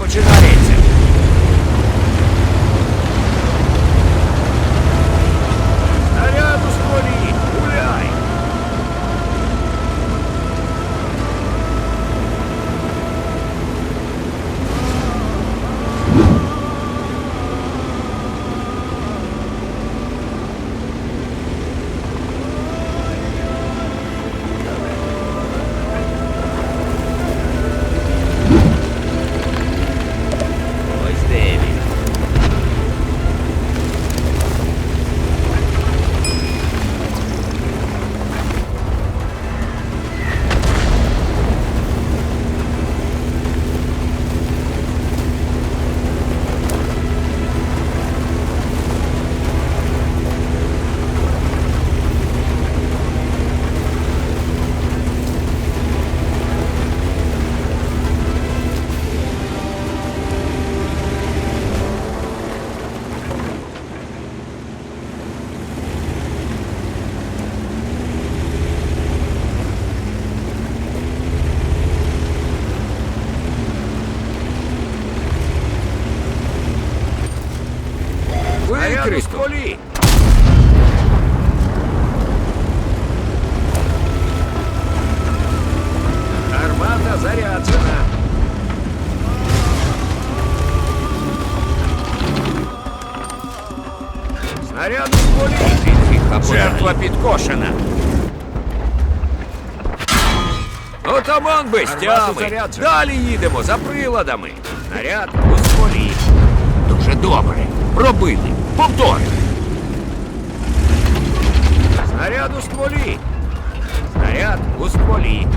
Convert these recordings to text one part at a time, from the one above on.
Poczynanie! заряджена. Снаряд у стволі! Жертва підкошена. Отаман без Гармату тями. заряджено. Далі їдемо за приладами. Снаряд у стволі. Дуже добре. Пробили. Повторюй. Снаряд у стволі. Снаряд у стволі.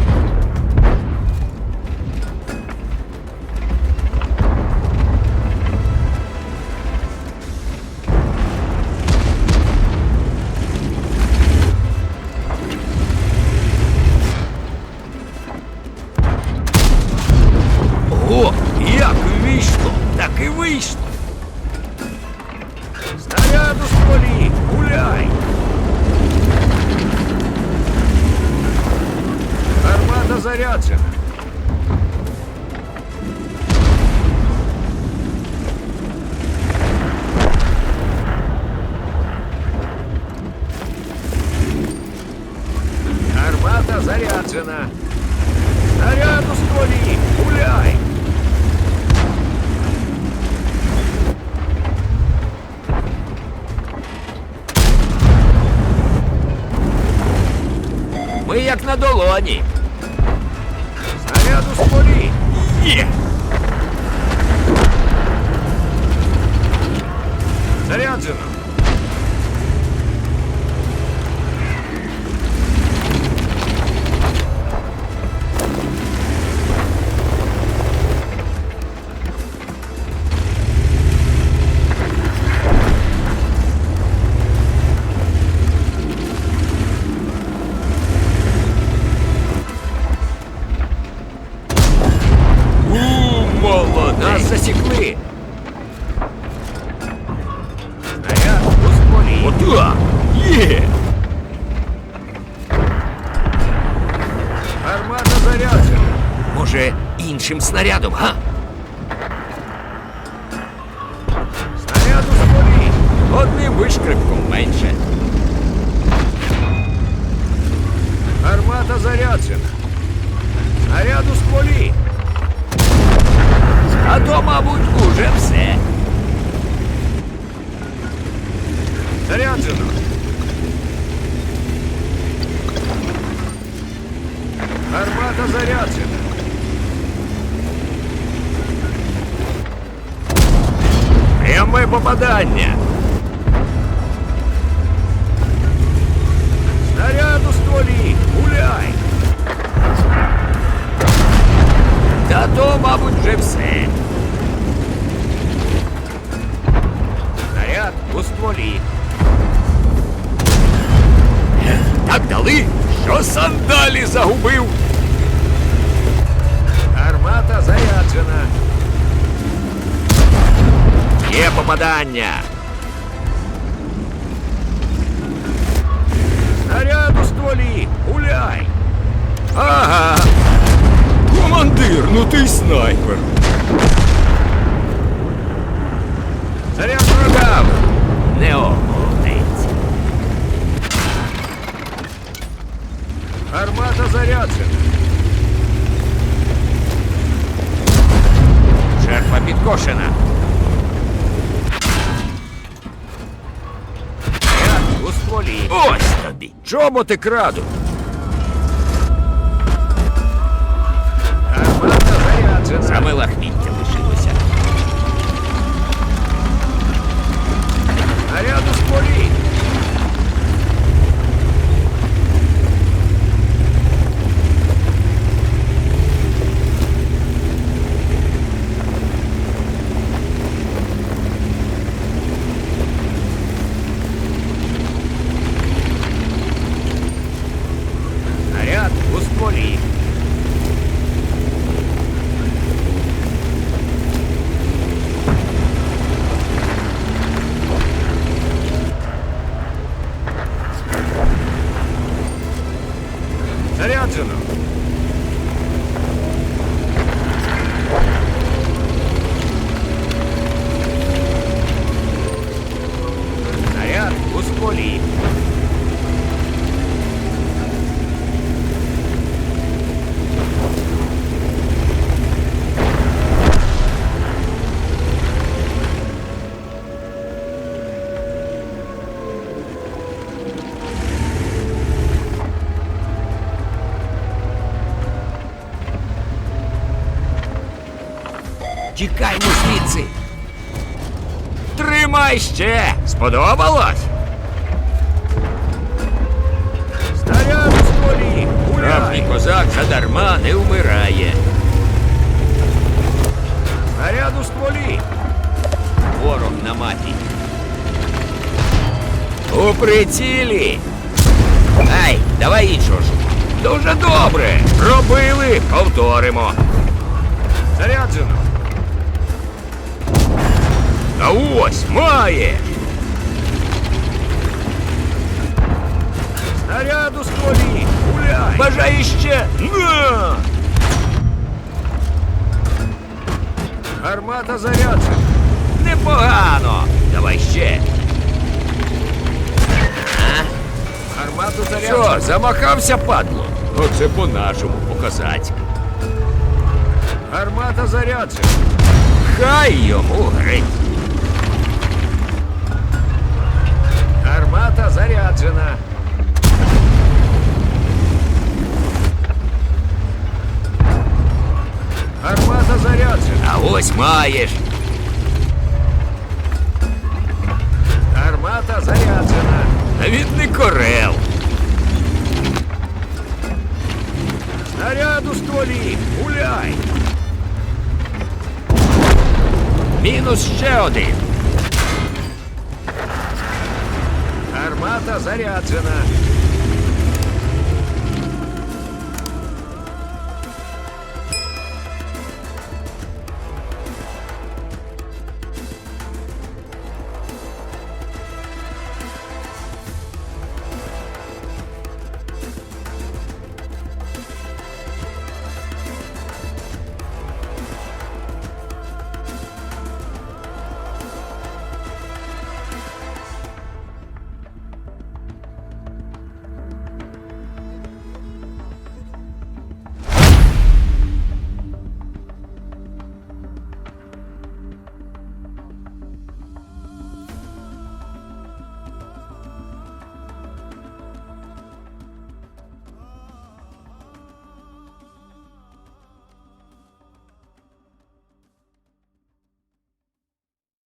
Заряджена. Гармата заряджена. Снаряд у стволі, гуляй. Ми як на долоні. Снаряд у стволі. Є. Заряджено. молодець. Нас засікли. Снаряд у стволі. Отак. Є. Гармата заряджена. Може, іншим снарядом, га? Снаряд у стволі. Одним вишкрипком менше. Гармата заряджена. Снаряд у стволі. А то, мабуть, уже все. Заряджено. Гармата заряджена. Пряме попадання. що сандалі загубив. Гармата заряджена. Є попадання. Снаряд у стволі. Гуляй. Ага. Командир, ну ти й снайпер. підкошена. Я у стволі. Ось тобі. Чоботи крадуть. Саме легкі. Заряджено. Тікаймо звідси. Тримай ще! Сподобалось? Снаряд у стволі! Справжній козак задарма не вмирає. Снаряд у стволі! Ворог на маті. У прицілі! Ай, давай іншого ж. Дуже добре! Робили, повторимо. Заряджено. А ось має. Снаряд у стволі. Гуляй. Бажає ще. На! Гармата заряджена. Непогано. Давай ще. А? Гармату заряджено. Що, замахався, падло? Оце по-нашому, по-козацьки. Гармата заряджена. Хай йому греть. заряджена. А ось маєш. Гармата заряджена. Навіть не корел. Снаряд у стволі. Гуляй. Мінус ще один. Гармата заряджена.